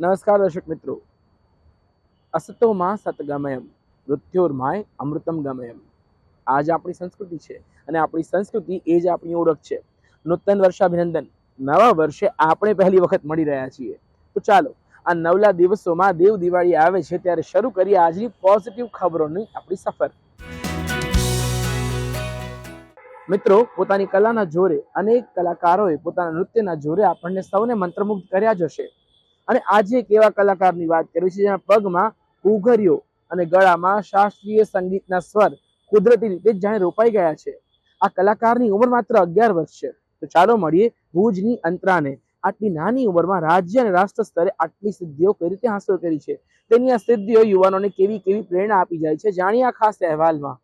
નમસ્કાર દર્શક મિત્રો. અસતોમાં સતગમયમ, મૃત્યુર્માય અમૃતમ ગમયમ. આજ આપણી સંસ્કૃતિ છે અને આપણી સંસ્કૃતિ એ જ આપણી ઓળખ છે. નૂતન વર્ષાભિનંદન. નવા વર્ષે આપણે પહેલી વખત મળી રહ્યા છીએ. તો ચાલો, આ નવલા દિવસોમાં દેવ દિવાળી આવે છે ત્યારે શરૂ કરીએ આજની પોઝિટિવ ખબરોની આપણી સફર. મિત્રો, પોતાની કલાના જોરે અનેક કલાકારોએ પોતાના નૃત્યના જોરે આપણને સૌને મંત્રમુગ્ધ કર્યા જ હશે. અને આજે એક એવા કલાકારની વાત કરવી છે જેના પગમાં ઉઘર્યો અને ગળામાં શાસ્ત્રીય સંગીતના સ્વર કુદરતી રીતે જાણે રોપાઈ ગયા છે. આ કલાકારની ઉંમર માત્ર અગિયાર વર્ષ છે. તો ચાલો મળીએ ભુજની અંતરાને. આટલી નાની ઉંમરમાં રાજ્ય અને રાષ્ટ્ર સ્તરે આટલી સિદ્ધિઓ કઈ રીતે હાંસલ કરી છે? તેની આ સિદ્ધિઓ યુવાનોને કેવી કેવી પ્રેરણા આપી જાય છે? જાણીએ આ ખાસ અહેવાલમાં.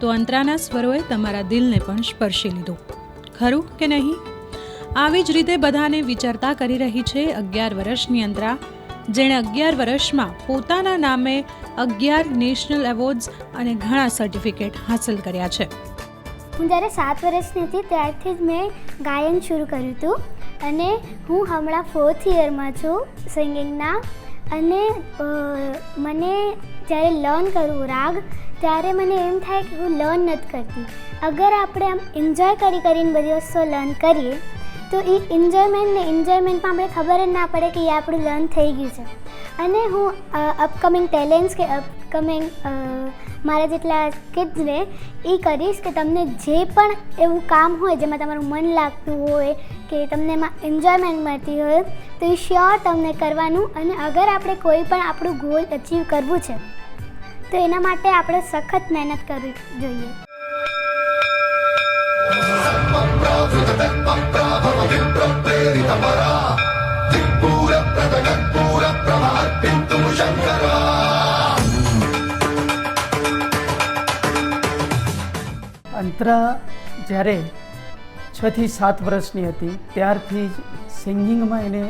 તો અંતરાના સ્વરોએ તમારા દિલને પણ સ્પર્શી લીધું ખરું કે નહીં આવી જ રીતે બધાને વિચારતા કરી રહી છે અગિયાર વર્ષની અંતરા જેણે અગિયાર વર્ષમાં પોતાના નામે અગિયાર નેશનલ એવોર્ડ્સ અને ઘણા સર્ટિફિકેટ હાંસલ કર્યા છે. હું જ્યારે સાત વર્ષની હતી ત્યારથી જ મેં ગાયન શરૂ કર્યું હતું અને હું હમણાં ફોર્થ યરમાં છું સિંગિંગના અને મને જ્યારે લર્ન કરવું રાગ, ત્યારે મને એમ થાય કે હું લર્ન નથી કરતી. અગર આપણે આમ એન્જોય કરી કરીને બધી વસ્તુઓ લર્ન કરીએ તો એ એન્જોયમેન્ટ ને એન્જોયમેન્ટમાં આપણે ખબર જ ના પડે કે એ આપણું લર્ન થઈ ગયું છે. અને હું અપકમિંગ ટેલેન્ટ્સ કે અપકમિંગ મારા જેટલા કિડ્સને એ કરીશ કે તમને જે પણ એવું કામ હોય, જેમાં તમારું મન લાગતું હોય, કે તમને એમાં એન્જોયમેન્ટ મળતી હોય, તો એ શ્યોર તમને કરવાનું અને અગર આપણે કોઈ પણ આપણું ગોલ અચીવ કરવું છે, તો એના માટે આપણે સખત મહેનત કરવી જોઈએ. અંતરા જ્યારે છથી સાત વર્ષની હતી ત્યારથી જ સિંગિંગમાં એને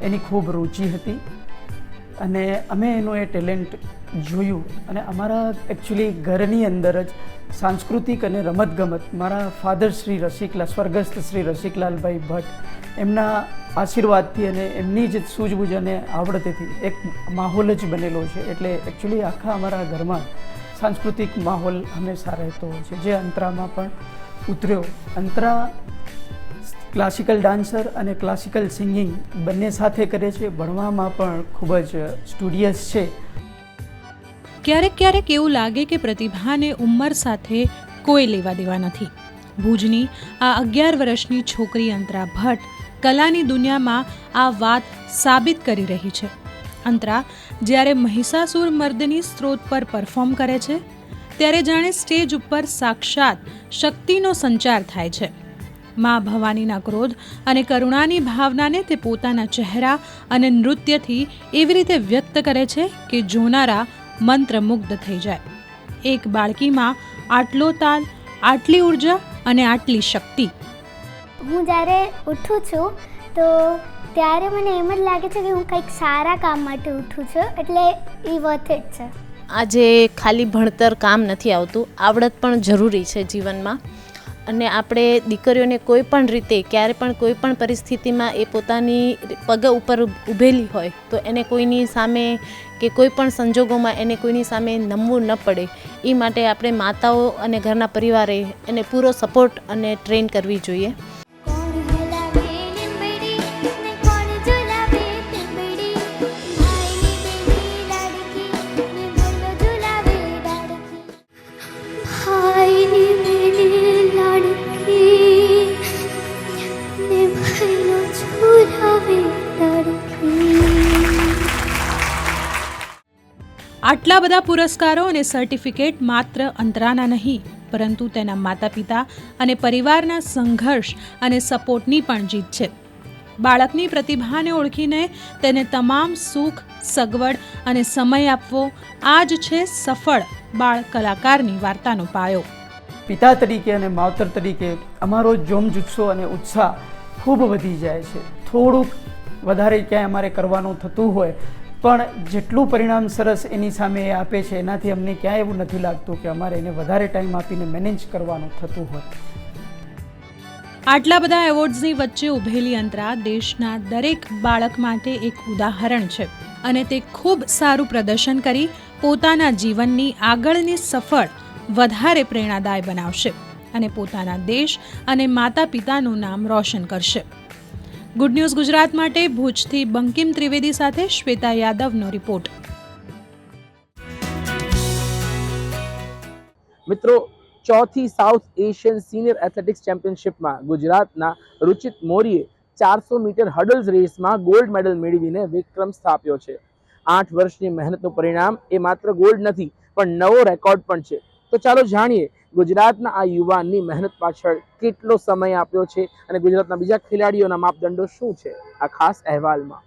એની ખૂબ રુચિ હતી અને અમે એનું એ ટેલેન્ટ જોયું અને અમારા એકચ્યુઅલી ઘરની અંદર જ સાંસ્કૃતિક અને રમતગમત, મારા ફાધર શ્રી રસિકલા, સ્વર્ગસ્થ શ્રી રસિકલાલભાઈ ભટ્ટ, એમના આશીર્વાદથી અને એમની જ સૂઝબૂઝ અને આવડતેથી એક માહોલ જ બનેલો છે. એટલે એકચ્યુઅલી આખા અમારા ઘરમાં સાંસ્કૃતિક માહોલ હંમેશા રહેતો હોય છે. જે અંતરામાં પણ ઉતર્યો. અંતરા ક્લાસિકલ ડાન્સર અને ક્લાસિકલ સિંગિંગ બંને સાથે કરે છે. ભણવામાં પણ ખૂબ જ સ્ટુડિયસ છે. ક્યારેક ક્યારેક એવું લાગે કે પ્રતિભાને ઉંમર સાથે કોઈ લેવા દેવા નથી. ભુજની આ અગિયાર વર્ષની છોકરી અંતરા ભટ્ટ કલાની દુનિયામાં આ વાત સાબિત કરી રહી છે. અંતરા, જ્યારે મહિષાસુર મર્દની સ્ત્રોત પર પરફોર્મ કરે છે, ત્યારે જાણે સ્ટેજ ઉપર સાક્ષાત શક્તિનો સંચાર થાય છે. મા ભવાનીના ક્રોધ અને કરુણાની ભાવનાને તે પોતાના ચહેરા અને નૃત્યથી એવી રીતે વ્યક્ત કરે છે કે જોનારા મંત્રમુગ્ધ થઈ જાય. એક બાળકીમાં આટલો તાલ આટલી ઊર્જા અને આટલી શક્તિ. હું જ્યારે ઉઠું છું તો ત્યારે મને એમ જ લાગે છે કે હું કંઈક સારા કામ માટે ઉઠું છું એટલે એ વર્થ ઇટ છે. આજે ખાલી ભણતર કામ નથી આવતું આવડત પણ જરૂરી છે જીવનમાં. અને આપણે દીકરીઓને કોઈ પણ રીતે ક્યારે પણ કોઈ પણ પરિસ્થિતિમાં એ પોતાની પગ ઉપર ઊભેલી હોય તો એને કોઈની સામે કે કોઈ પણ સંજોગોમાં એને કોઈની સામે નમવું ન પડે. એ માટે આપણે માતાઓ અને ઘરના પરિવારે એને પૂરો સપોર્ટ અને ટ્રેન કરવી જોઈએ. આટલા બધા પુરસ્કારો અને સર્ટિફિકેટ માત્ર અંતરાના નહીં, પરંતુ તેના માતા પિતા અને પરિવારના સંઘર્ષ અને સપોર્ટની પણ જીત છે. બાળકની પ્રતિભાને ઓળખીને તેને તમામ સુખ, સગવડ અને સમય આપવો આ જ છે સફળ બાળ કલાકારની વાર્તાનો પાયો. પિતા તરીકે અને માવતર તરીકે અમારો જોમ જુસ્સો અને ઉત્સાહ ખૂબ વધી જાય છે. થોડુંક વધારે ક્યાંય અમારે કરવાનું થતું હોય પણ જેટલું પરિણામ સરસ એની સામે એ આપે છે, એનાથી અમને ક્યાંય એવું નથી લાગતું કે અમારે એને વધારે ટાઈમ આપીને મેનેજ કરવાનું થતું હોય. આટલા બધા એવોર્ડ્સની વચ્ચે ઉભેલી અંતરા દેશના દરેક બાળક માટે એક ઉદાહરણ છે અને તે ખૂબ સારું પ્રદર્શન કરી પોતાના જીવનની આગળની સફળ, વધારે પ્રેરણાદાય બનાવશે અને પોતાના દેશ અને માતા પિતાનું નામ રોશન કરશે. ગુડ ન્યૂઝ ગુજરાત માટે ભુજથી બંકિમ ત્રિવેદી સાથે શ્વેતા યાદવનો રિપોર્ટ. મિત્રો, ચોથી સાઉથ એશિયન સિનિયર એથ્લેટિક્સ ચેમ્પિયનશિપમાં ગુજરાતના રુચિત મોરીએ ચારસો મીટર હર્ડલ્સ રેસમાં ગોલ્ડ મેડલ મેળવીને વિક્રમ સ્થાપ્યો છે. આઠ વર્ષની મહેનતનું પરિણામ એ માત્ર ગોલ્ડ નથી, પણ નવો રેકોર્ડ પણ છે. તો ચાલો જાણીએ ગુજરાતના આ યુવાનની મહેનત પાછળ કેટલો સમય આપ્યો છે અને ગુજરાતના બીજા ખેલાડીઓના માપદંડો શું છે આ ખાસ અહેવાલમાં.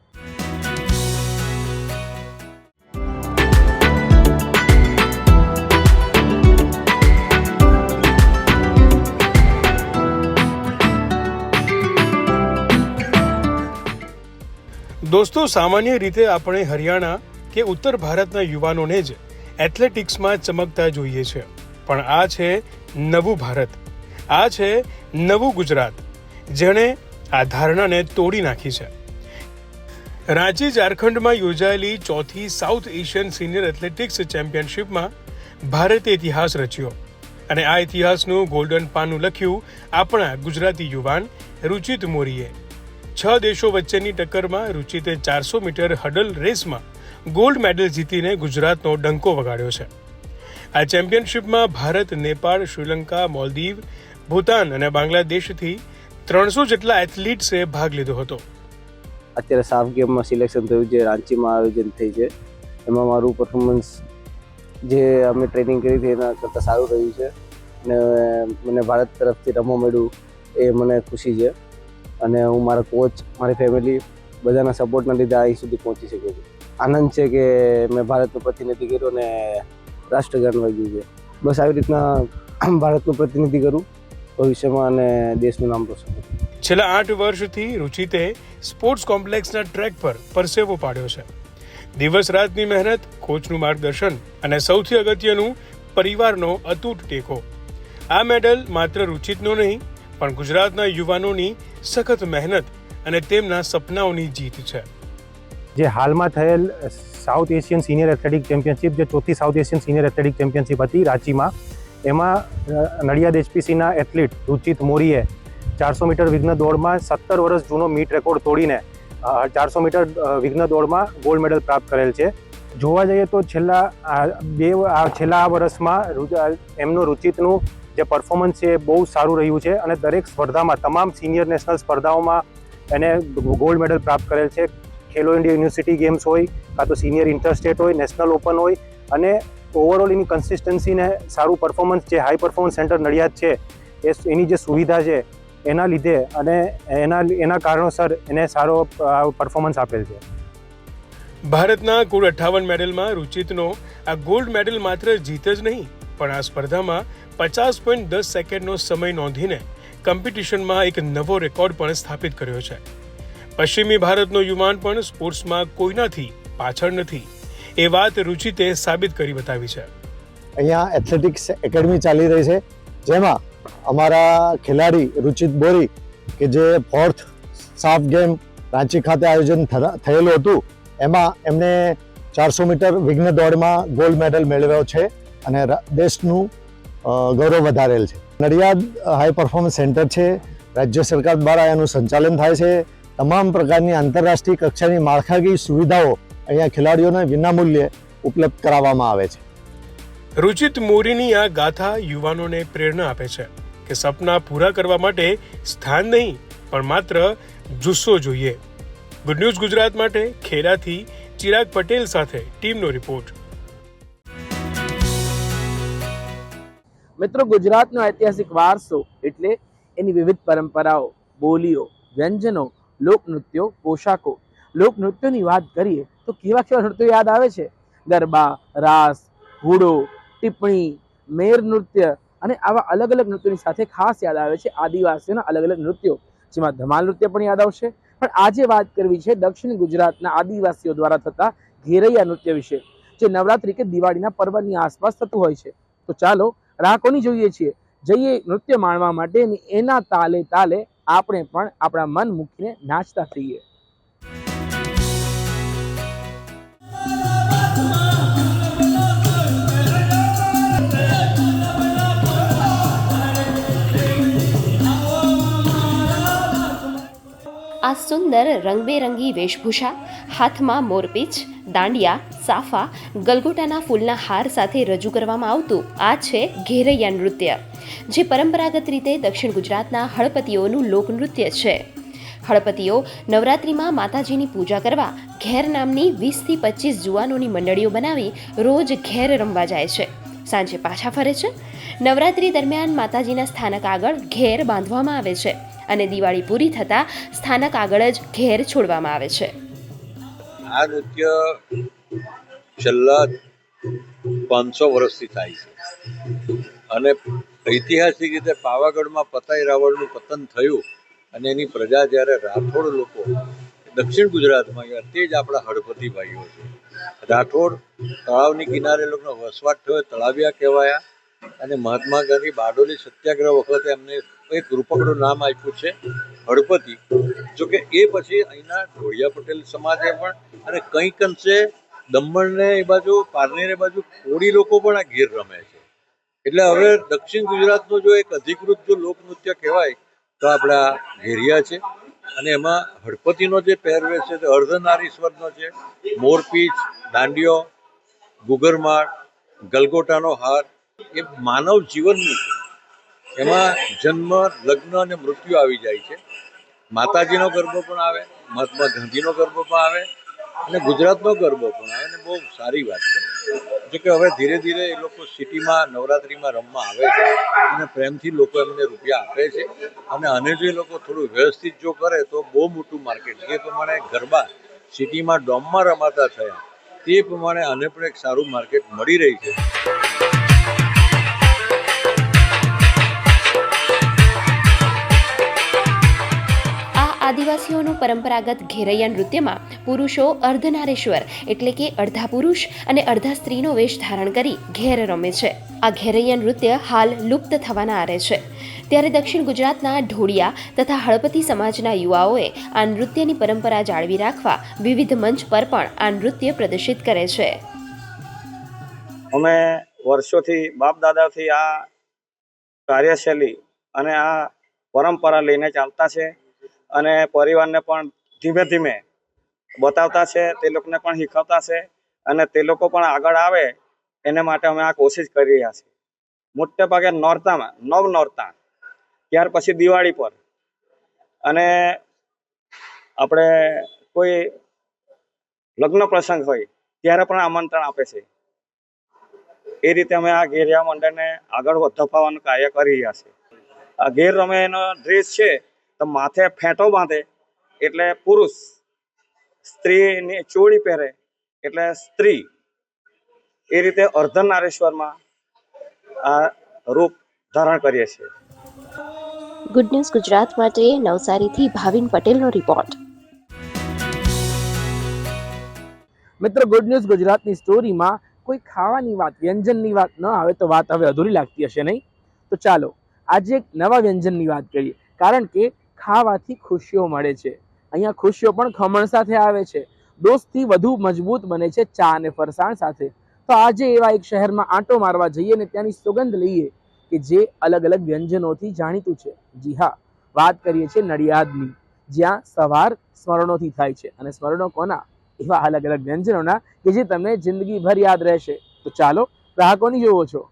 દોસ્તો, સામાન્ય રીતે આપણે હરિયાણા કે ઉત્તર ભારતના યુવાનોને જ એથ્લેટિક્સમાં ચમકતા જોઈએ છે. પણ આ છે નવું ભારત. આ છે નવું ગુજરાત, જેણે આ ધારણાને તોડી નાખી છે. રાંચી ઝારખંડમાં યોજાયેલી ચોથી સાઉથ એશિયન સિનિયર એથ્લેટિક્સ ચેમ્પિયનશિપમાં ભારતે ઇતિહાસ રચ્યો અને આ ઇતિહાસનું ગોલ્ડન પાનું લખ્યું આપણા ગુજરાતી યુવાન રુચિત મોરીએ. છ દેશો વચ્ચેની ટક્કરમાં રુચિતે ચારસો મીટર હડલ રેસમાં ગોલ્ડ મેડલ જીતીને ગુજરાતનો ડંકો વગાડ્યો છે. આ ચેમ્પિયનશિપમાં ભારત, નેપાળ, શ્રીલંકા, મોલદીવ, ભૂતાન અને બાંગ્લાદેશથી ત્રણસો જેટલા એથ્લીટ્સે ભાગ લીધો હતો. અત્યારે સાફ ગેમમાં સિલેક્શન થયું છે, રાંચીમાં આયોજન થઈ છે. એમાં મારું પરફોર્મન્સ જે અમે ટ્રેનિંગ કરી હતી એના કરતાં સારું રહ્યું છે. અને મને ભારત તરફથી રમવા મળ્યું એ મને ખુશી છે. અને હું મારા કોચ મારી ફેમિલી બધાના સપોર્ટના લીધે અહીં સુધી પહોંચી શક્યો છું. આનંદ છે કે મેં ભારતનું પ્રતિનિધિ કર્યું અને રાષ્ટ્રગાન વાગ્યું છે. બસ આવી રીતના ભારતનું પ્રતિનિધિ કરું ભવિષ્યમાં અને દેશનું નામ રોશન છેલ્લા આઠ વર્ષથી રુચિતે સ્પોર્ટ્સ કોમ્પ્લેક્સના ટ્રેક પર પરસેવો પાડ્યો છે. દિવસ રાતની મહેનત કોચનું માર્ગદર્શન અને સૌથી અગત્યનું પરિવારનો અતૂટ ટેકો. આ મેડલ માત્ર રુચિતનો નહીં પણ ગુજરાતના યુવાનોની સખત મહેનત અને તેમના સપનાઓની જીત છે. જે હાલમાં થયેલ South Asian senior athletic championship, જે ચોથી South Asian senior athletic championship હતી રાંચીમાં. એમાં નડિયાદ એચપીસીના એથ્લીટ રુચિત મોરીએ ચારસો મીટર વિઘ્ન દોડમાં સત્તર વર્ષ જૂનો મીટ રેકોર્ડ તોડીને ચારસો મીટર વિઘ્ન દોડમાં ગોલ્ડ મેડલ પ્રાપ્ત કરેલ છે. જોવા જઈએ તો છેલ્લા બે છેલ્લા આ વર્ષમાં એમનું રુચિતનું જે પરફોર્મન્સ છે એ બહુ સારું રહ્યું છે અને દરેક સ્પર્ધામાં, તમામ સિનિયર નેશનલ સ્પર્ધાઓમાં એને ગોલ્ડ મેડલ પ્રાપ્ત કરેલ છે. ખેલો ઇન્ડિયા યુનિવર્સિટી ગેમ્સ હોય, કાં તો સિનિયર ઇન્ટરસ્ટેટ હોય, નેશનલ ઓપન હોય, અને ઓવરઓલ એની કન્સિસ્ટન્સીને સારું પરફોર્મન્સ જે હાઈ પરફોર્મન્સ સેન્ટર નડિયાદ છે, એ એની જે સુવિધા છે, એના લીધે અને એના એના કારણોસર એને સારો પરફોર્મન્સ આપેલ છે. ભારતના કુલ અઠ્ઠાવન મેડલમાં રુચિતનો, આ ગોલ્ડ મેડલ માત્ર જીત જ નહીં, પણ આ સ્પર્ધામાં પચાસ પોઈન્ટ દસ સેકન્ડનો સમય નોંધીને કોમ્પિટિશનમાં એક નવો રેકોર્ડ પણ સ્થાપિત કર્યો છે. પશ્ચિમી ભારતનો યુવાન પણ સ્પોર્ટ્સમાં કોઈનાથી પાછળ નથી. એ વાત રુચિતે સાબિત કરી બતાવી છે. અહીંયા એથ્લેટિક્સ એકેડમી ચાલી રહી છે, જેમાં અમારા ખેલાડી રુચિત બોરી, કે જે ફોર્થ સાફ ગેમ રાંચી ખાતે આયોજન થયેલું હતું, એમાં એમણે ચારસો મીટર વિઘ્ન દોડમાં ગોલ્ડ મેડલ મેળવ્યો છે અને દેશનું ગૌરવ વધારેલ છે. નડિયાદ હાઈ પરફોર્મન્સ સેન્ટર છે, રાજ્ય સરકાર દ્વારા એનું સંચાલન થાય છે તમામ પ્રકારની આંતરરાષ્ટ્રીય કક્ષાની માળખાકીય સુવિધાઓ અહીંયા ખેલાડીઓને વિનામૂલ્યે ઉપલબ્ધ કરાવવામાં આવે છે. રુચિત મોરીની આ ગાથા યુવાનોને પ્રેરણા આપે છે કે સપના પૂરા કરવા માટે સ્થાન નહીં પણ માત્ર જુસ્સો જોઈએ. ગુડ ન્યૂઝ ગુજરાત માટે ખેડાથી ચિરાગ પટેલ સાથે ટીમનો રિપોર્ટ. મિત્રો ગુજરાતનો ઐતિહાસિક વારસો એટલે એની વિવિધ પરંપરાઓ બોલીઓ વ્યંજનો લોકનૃત્યો, પોશાકો. લોકનૃત્યોની વાત કરીએ તો કેવા કેવા નૃત્યો યાદ આવે છે? ગરબા, રાસ, હુડો, ટિપ્પણી, મેર નૃત્ય અને આવા અલગ અલગ નૃત્યોની સાથે ખાસ યાદ આવે છે આદિવાસીઓના અલગ અલગ નૃત્યો. જેમાં ધમાલ નૃત્ય પણ યાદ આવશે. પણ આજે વાત કરવી છે દક્ષિણ ગુજરાતના આદિવાસીઓ દ્વારા થતા ઘેરૈયા નૃત્ય વિશે, જે નવરાત્રી કે દિવાળીના પર્વની આસપાસ થતું હોય છે. તો ચાલો રાહ કોની જોઈએ છીએ. જઈએ નૃત્ય માણવા માટે એના તાલે તાલે આપણે પણ આપણા મન મૂકીને નાચતા થઈએ. આ સુંદર રંગબેરંગી વેશભૂષા, હાથમાં મોરપીંછ દાંડિયા, સાફા, ગલગોટાના ફૂલના હાર સાથે રજૂ કરવામાં આવતું આ છે ઘેરૈયા નૃત્ય, જે પરંપરાગત રીતે દક્ષિણ ગુજરાતના હળપતિઓનું લોકનૃત્ય છે. હળપતિઓ નવરાત્રિમાં માતાજીની પૂજા કરવા ઘેર નામની વીસથી પચીસ જુવાનોની મંડળીઓ બનાવી રોજ ઘેર રમવા જાય છે. સાંજે પાછા ફરે છે. નવરાત્રિ દરમિયાન માતાજીના સ્થાનક આગળ ઘેર બાંધવામાં આવે છે. અને દિવાળી પૂરી થતાં સ્થાનક આગળ જ ઘેર છોડવામાં આવે છે. આ નૃત્ય છેલ્લા પાંચસો વર્ષથી થાય છે. અને ઐતિહાસિક રીતે પાવાગઢમાં પતાઈ રાવળનું પતન થયું અને એની પ્રજા જ્યારે રાઠોડ લોકો દક્ષિણ ગુજરાતમાં ગયા, તે જ આપણા હળપતિ ભાઈઓ છે. રાઠોડ તળાવની કિનારે લોકોનો વસવાટ થયો, તળાવિયા કહેવાયા અને મહાત્મા ગાંધી બારડોલી સત્યાગ્રહ વખતે એમને એક રૂપકડું નામ આપ્યું છે, હળપતિ. જો કે એ પછી અહીંના ઢોળિયા પટેલ સમાજે પણ અને કંઈક અંશે દમણને એ બાજુ, પારનેર એ બાજુ કોળી લોકો પણ આ ગીર રમે છે. એટલે હવે દક્ષિણ ગુજરાતનું જો એક અધિકૃત જો લોકનૃત્ય કહેવાય, તો આપણા ઘેરિયા છે. અને એમાં હળપતિનો જે પહેરવેશ છે તે અર્ધનારીશ્વરનો છે. મોરપીચ, દાંડિયો, ગુગરમાળ, ગલગોટાનો હાર, એ માનવ જીવનનું છે. એમાં જન્મ, લગ્ન અને મૃત્યુ આવી જાય છે. માતાજીનો ગરબો પણ આવે, મહાત્મા ગાંધીનો ગરબો પણ આવે અને ગુજરાતનો ગરબો પણ આવે અને બહુ સારી વાત છે. જો કે હવે ધીરે ધીરે એ લોકો સિટીમાં, નવરાત્રિમાં રમવા આવે છે અને પ્રેમથી લોકો એમને રૂપિયા આપે છે અને આને જો એ લોકો થોડું વ્યવસ્થિત જો કરે તો બહુ મોટું માર્કેટ જે પ્રમાણે ગરબા સિટીમાં ડોમમાં રમાતા થયા તે પ્રમાણે આને પણ એક સારું માર્કેટ મળી રહી છે. આદિવાસીઓનું પરંપરાગત ઘેરૈયા નૃત્યમાં પુરુષો અર્ધનારેશ્વર એટલે કે અડધા પુરુષ અને અડધા સ્ત્રીનો વેશ ધારણ કરી ઘેર રમે છે. આ ઘેરૈયા નૃત્ય હાલ લુપ્ત થવાના આરે છે. ત્યારે દક્ષિણ ગુજરાતના ઢોળિયા તથા હળપતિ સમાજના યુવાઓએ આ નૃત્યની પરંપરા જાળવી રાખવા વિવિધ મંચ પર પણ આ નૃત્ય પ્રદર્શિત કરે છે. અમે વર્ષોથી બાપ દાદાથી આ કાર્યશૈલી અને આ પરંપરા લઈને ચાલતા છે. અને પરિવારને પણ ધીમે ધીમે બતાવતા છે, તે લોકોને પણ શીખવતા છે અને તે લોકો પણ આગળ આવે એને માટે અમે આ કોશિશ કરી રહ્યા છીએ. મોટે ભાગે નોરતામાં, નવ નોરતા. ત્યાર પછી દિવાળી પર. અને આપણે કોઈ લગ્ન પ્રસંગ હોય, ત્યારે પણ આમંત્રણ આપે છે. એ રીતે અમે આ ઘેરિયા મંડળને આગળ ધપાવવાનું કાર્ય કરી રહ્યા છે આ ઘેર રમે એનો ડ્રેસ છે તો માથે ફેંટો બાંધે એટલે પુરુષ સ્ત્રીની ચોળી પહેરે એટલે સ્ત્રી એ રીતે અર્ધનારેશ્વરમાં આ રૂપ ધારણ કરીએ છીએ. ગુડ ન્યૂઝ ગુજરાત માટે નવસારીથી ભાવિન પટેલનો રિપોર્ટ મિત્રો ગુડ ન્યૂઝ ગુજરાતની સ્ટોરીમાં કોઈ ખાવાની વાત વ્યંજનની વાત ન આવે તો વાત હવે અધૂરી લાગતી હશે નહીં? તો ચાલો આજે એક નવા વ્યંજનની વાત કરીએ. કારણ કે ખાવાથી ખુશીઓ મળે છે. અહીંયા ખુશીઓ પણ ખમણ સાથે આવે છે. દોસ્તી વધુ મજબૂત બને છે ચા અને ફરસાણ સાથે. તો આજે એવા એક શહેરમાં આંટો મારવા જઈએ ને ત્યાંની સુગંધ લઈએ કે જે અલગ અલગ વ્યંજનોથી જાણીતું છે. જી હા, વાત કરીએ છીએ નડિયાદની, જ્યાં સવાર સ્મરણોથી થાય છે. અને સ્મરણો કોના? એવા અલગ અલગ વ્યંજનોના કે જે તમને જિંદગીભર યાદ રહેશે. તો ચાલો ગ્રાહકોની જોવો છો.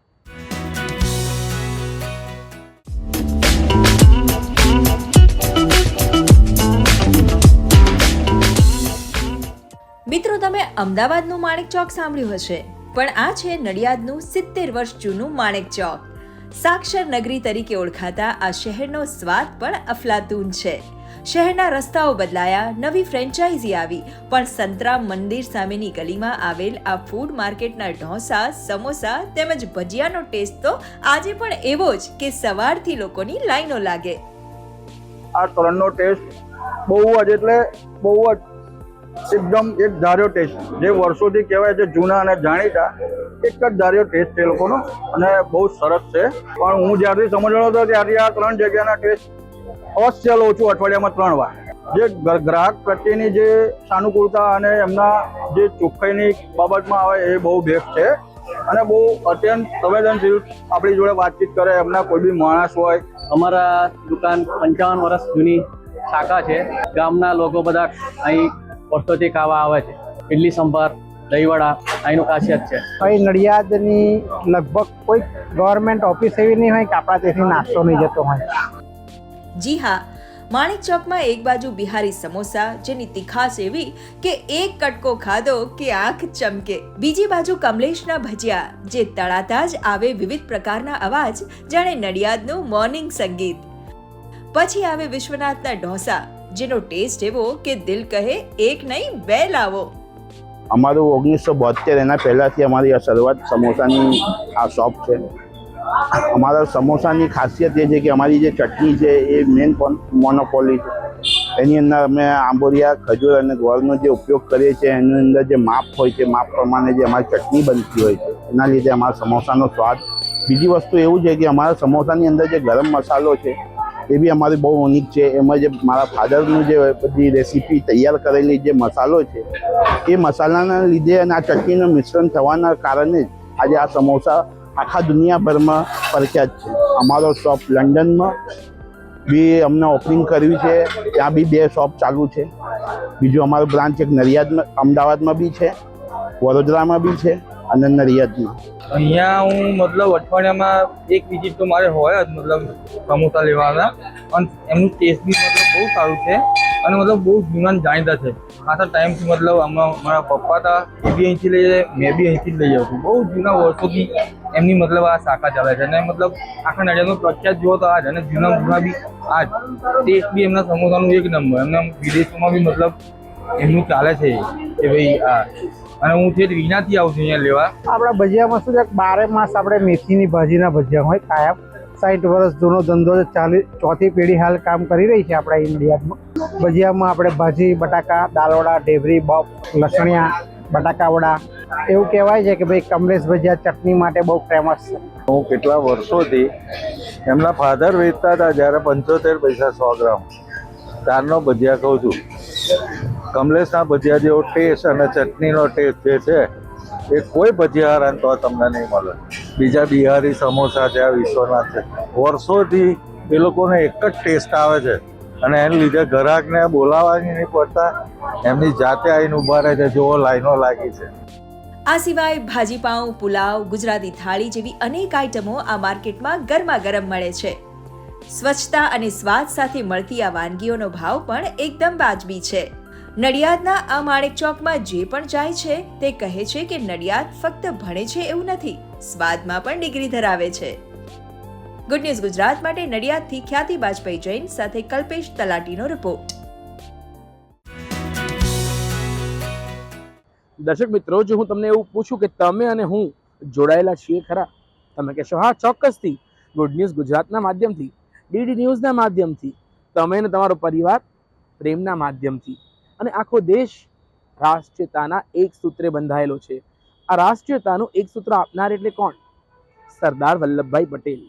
મિત્રો, તમે અમદાવાદનું માણેક ચોક સાંભળ્યું હશે, પણ આ છે નડિયાદનું સિત્તેર વર્ષ જૂનું માણેક ચોક. સાક્ષર નગરી તરીકે ઓળખાતા આ શહેરનો સ્વાદ પણ અફલાતૂન છે. શહેરના રસ્તાઓ બદલાયા, નવી ફ્રેન્ચાઇઝી આવી, પણ સંતરામ મંદિર સામેની ગલીમાં આવેલ આ ફૂડ માર્કેટના ઢોસા, સમોસા તેમજ ભજીયાનો ટેસ્ટ તો આજે પણ એવો જ કે સવારથી લોકોની લાઈનો લાગે. આ ત્રણનો ટેસ્ટ બહુ જ એટલે બહુ જ એકદમ એક ધાર્યો ટેસ્ટ જે વર્ષોથી કહેવાય છે જૂના અને જાણીતા, એક જ ધાર્યો ટેસ્ટ એ લોકોનો અને બહુ સરસ છે. પણ હું જ્યારથી સમજણો હતો ત્યારથી આ ત્રણ જગ્યાના ટેસ્ટ અવશ્ય લઉં છું અઠવાડિયામાં ત્રણ વાર. જે ગ્રાહક પ્રત્યેની જે સાનુકૂળતા અને એમના જે ચોખ્ખાઈની બાબતમાં આવે એ બહુ બેસ્ટ છે. અને બહુ અત્યંત સંવેદનશીલ આપણી જોડે વાતચીત કરે, એમના કોઈ બી માણસ હોય. અમારા દુકાન પંચાવન વર્ષ જૂની શાખા છે. ગામના લોકો બધા અહીં વર્ષોથી ખાવા આવે છે ઇડલી સંભાર દહીંવડા અહીંનું ખાસિયત છે. અહીં નડિયાદની લગભગ કોઈ ગવર્મેન્ટ ઓફિસ એવી નહીં હોય કે આપણા ત્યાંથી નાસ્તો નહીં જતો હોય. જી હા માણેક ચોકમાં એક બાજુ બિહારી સમોસા જેની તીખાશ એવી કે એક કટકો ખાધો કે આંખ ચમકે. બીજી બાજુ કમલેશના ભજીયા જે તળાતા જ આવે વિવિધ પ્રકારના અવાજ જાણે નડિયાદનું મોર્નિંગ સંગીત. પછી આવે વિશ્વનાથના ઢોસા જેનો ટેસ્ટ એવો કે દિલ કહે એક નહીં, બે લાવો. અમારું ઓગણીસો બોતેર એના પહેલાંથી અમારી આ શરૂઆત સમોસાની આ શોપ છે. અમારા સમોસાની ખાસિયત એ છે કે અમારી જે ચટણી છે એ મેન મોનોપોલી છે. એની અંદર અમે આંબોરિયા, ખજૂર અને ગોળનો જે ઉપયોગ કરીએ છીએ, એની અંદર જે માપ હોય છે, માપ પ્રમાણે જે અમારી ચટણી બનતી હોય છે, એના લીધે અમારા સમોસાનો સ્વાદ. બીજી વસ્તુ એવું છે કે અમારા સમોસાની અંદર જે ગરમ મસાલો છે એ બી અમારી બહુ યુનિક છે. એમાં જે મારા ફાધરનું જે બધી રેસીપી તૈયાર કરેલી જે મસાલો છે, એ મસાલાના લીધે અને આ ચટણીનું મિશ્રણ થવાના કારણે જ આજે આ સમોસા આખા દુનિયાભરમાં પ્રખ્યાત છે. અમારો શોપ લંડનમાં બી અમને ઓપનિંગ કર્યું છે. ત્યાં બી બે શોપ ચાલુ છે. બીજું અમારું બ્રાન્ચ એક નડિયાદમાં અમદાવાદમાં બી છે, વડોદરામાં બી છે અને નડિયાદમાં અહીંયા હું મતલબ અઠવાડિયામાં એક વિઝિટ તો મારે હોય જ, મતલબ સમોસા લેવાના. અને એમનું ટેસ્ટ બી મતલબ બહુ સારું છે અને મતલબ બહુ જૂના જાણીતા છે. ખાસા ટાઈમથી મતલબ આમાં મારા પપ્પા હતા, એ બી અહીંથી લઈ જાય, મેં બી અહીંથી જ લઈ જાઉં છું. બહુ જૂના વર્ષોથી એમની મતલબ આ શાખા ચાલે છે અને મતલબ આખા નડિયાદનો પ્રખ્યાત જુઓ તો આ જ અને જૂના જૂના બી આ જ. ટેસ્ટ બી એમના સમોસાનું એક નંબર એમને વિદેશોમાં બી મતલબ એમનું ચાલે છે કે ભાઈ આ. અને હું છે વિનાથી આવું છું અહીંયા લેવા. આપણા ભજીયામાં શું છે? બારે માસ આપણે મેથીની ભાજીના ભજીયા હોય કાયમ. સાઠ વર્ષ જૂનો ધંધો છે ચાલી ચોથી પેઢી હાલ કામ કરી રહી છે આપણા ઇન્ડિયામાં. ભજીયામાં આપણે ભાજી બટાકા દાલવડા ઢેબરી બફ લસણિયા બટાકાવડા એવું કહેવાય છે કે ભાઈ કમલેશ ભજીયા ચટણી માટે બહુ ફેમસ છે. હું કેટલા વર્ષોથી એમના ફાધર વેચતા હતા જ્યારે પંચોતેર પૈસા સો ગ્રામ. ત્યારનો ભજીયા કહું છું. કમલેશના ભજીયા જેવો ટેસ્ટ અને ચટણીનો ટેસ્ટ જે છે, એ કોઈ ભજીયા તો તમને નહીં મળે. બીજા બિહારી સમોસા છે, આ વિશ્વનાથ છે. વર્ષોથી એ લોકોને એક જ ટેસ્ટ આવે છે. અને એને લીધે ગ્રાહકને બોલાવવાની નહીં પડતા, એમની જાતે આવીને ઊભા રહે છે જોવો લાઈનો લાગી છે. આ સિવાય ભાજીપાઉં, પુલાવ, ગુજરાતી થાળી જેવી અનેક આઇટમો આ માર્કેટમાં ગરમા ગરમ મળે છે. સ્વચ્છતા અને સ્વાદ સાથે મળતી આ વાનગીઓનો ભાવ પણ એકદમ વાજબી છે. નડિયાદના આ માણેક ચોકમાં જે પણ જાય છે, તે કહે છે કે નડિયાદ ફક્ત ભણે છે એવું નથી, સ્વાદમાં પણ ડિગ્રી ધરાવે છે. ગુડ ન્યૂઝ ગુજરાત માટે નડિયાદથી ખ્યાતિ બાજપેયી જૈન સાથે કલ્પેશ તલાટીનો રિપોર્ટ દર્શક મિત્રો, જો હું તમને એવું પૂછું કે તમે અને હું જોડાયેલા છીએ ખરા, તમે કહેશો, હા, ચોક્કસથી. ગુડ ન્યૂઝ ગુજરાતના માધ્યમથી ડીડી ન્યૂઝના માધ્યમથી, તમે ને તમારો પરિવાર પ્રેમના માધ્યમથી. અને આખો દેશ રાષ્ટ્રીયતાના એક સૂત્રે બંધાયેલો છે. આ રાષ્ટ્રીયતાનું એક સૂત્ર આપનાર એટલે કોણ? સરદાર વલ્લભભાઈ પટેલ.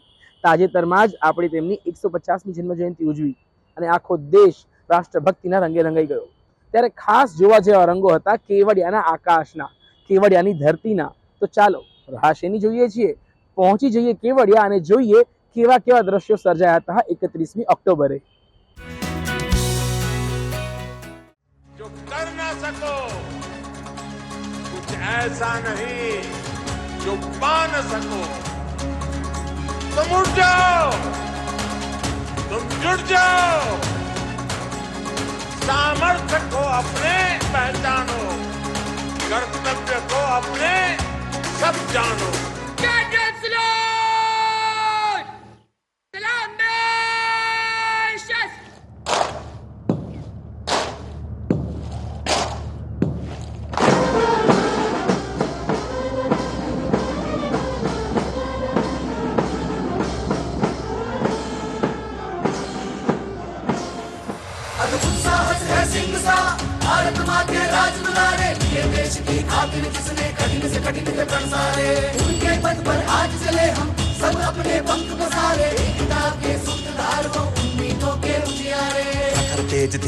તાજેતરમાં જ આપણે તેમની એકસો પચાસમી જન્મજયંતિ ઉજવી અને આખો દેશ રાષ્ટ્રભક્તિના રંગે રંગાઈ ગયો. ત્યારે ખાસ જોવા જેવા રંગો હતા કેવડિયાના આકાશના, કેવડિયાની ધરતીના. તો ચાલો રાહ શેની જોઈએ છીએ, પહોંચી જઈએ કેવડિયા અને જોઈએ કેવા કેવા દ્રશ્યો સર્જાયા હતા એકત્રીસમી ઓક્ટોબરે जो कर ना सको कुछ ऐसा नहीं जो पा न सको तुम उठ जाओ तुम जुट जाओ सामर्थ्य को अपने पहचानो कर्तव्य को अपने सब जानो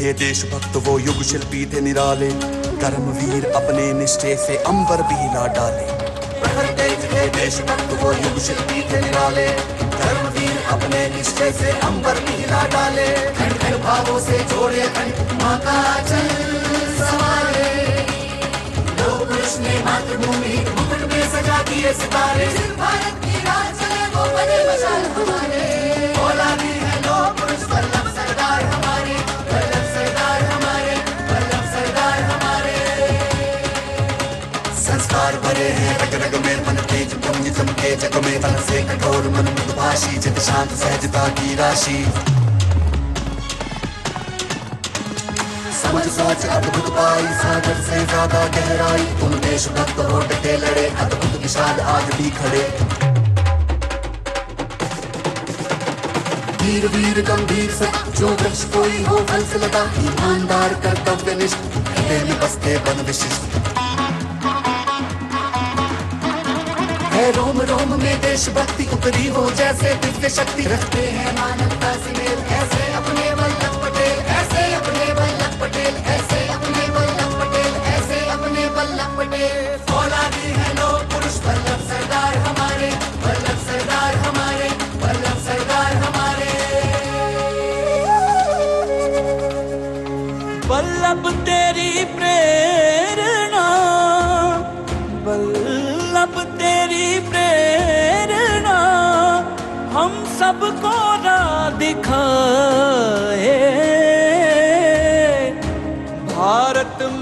थे देशभक्त, वो युग शिल्पी थे निराले। कर्मवीर अपने निश्चय से अंबर भी हिला डाले। देशभक्त, वो युग शिल्पी थे निराले। धर्मवीर अपने निश्चय से अंबर भी हिला डाले। खंड खंड भावों से जोड़े खंड माँ का चल सवारे। लोक पुरुष ने मातृभूमि, मुकुट में सजा दिए सितारे। भारत की राह चले, वो बने मशाल हमारे। चमके जग में तन से कठोर मन मृदभाषी जित शांत सहजता की राशि। समझ, सोच, अद्भुत पाई, सागर से ज़्यादा गहराई। तुम देशभक्त हो डटे लड़े, अद्भुत विशाल आज भी खड़े। वीर वीर, गंभीर सत्य जो वृक्ष कोई हो फल से लगा ईमानदार कर्तव्य निष्ठ बसते बन विशिष्ट। है रोम रोम में देशभक्ति उतरी हो जैसे दिव्य शक्ति रखते हैं मानवता से मेल ऐसे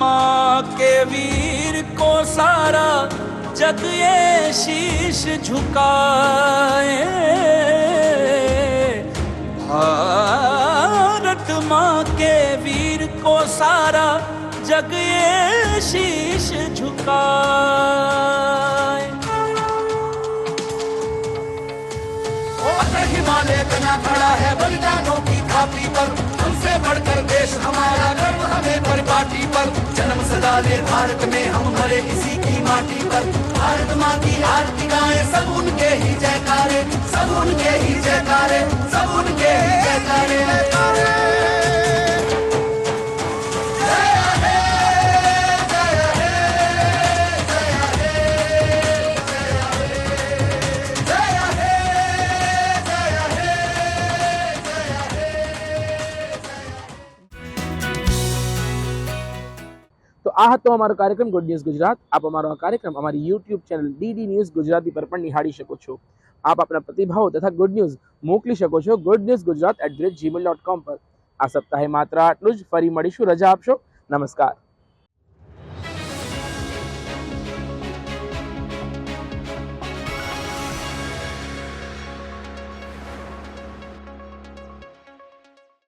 माँ के वीर को सारा जग ये शीश झुकाए। भारत माँ के वीर को सारा जग ये शीश झुकाए। हिमालय बना खड़ा है, बलिदानों की थापी पर। हमसे बढ़कर देश हमारा हमें परिपाटी पर। जन्म सदा ले भारत में, हम मरे इसी की माटी पर। भारत माँ की आरती गाए, सब उनके ही जयकारे। सब उनके ही जयकारे, सब उनके ही जयकारे। આ હતો અમારો કાર્યક્રમ ગુડ ન્યૂઝ ગુજરાત આપ અમારો આ કાર્યક્રમ અમારી YouTube channel DD News Gujarati પર પણ નિહાળી શકો છો. આપ આપના પ્રતિભાવો તથા ગુડ ન્યૂઝ મોકલી શકો છો good news Gujarat at the rate Gmail dot com પર. આ સપ્તાહે માત્ર આટલું જ. ફરી મળીશું. રજા આપશો. નમસ્કાર.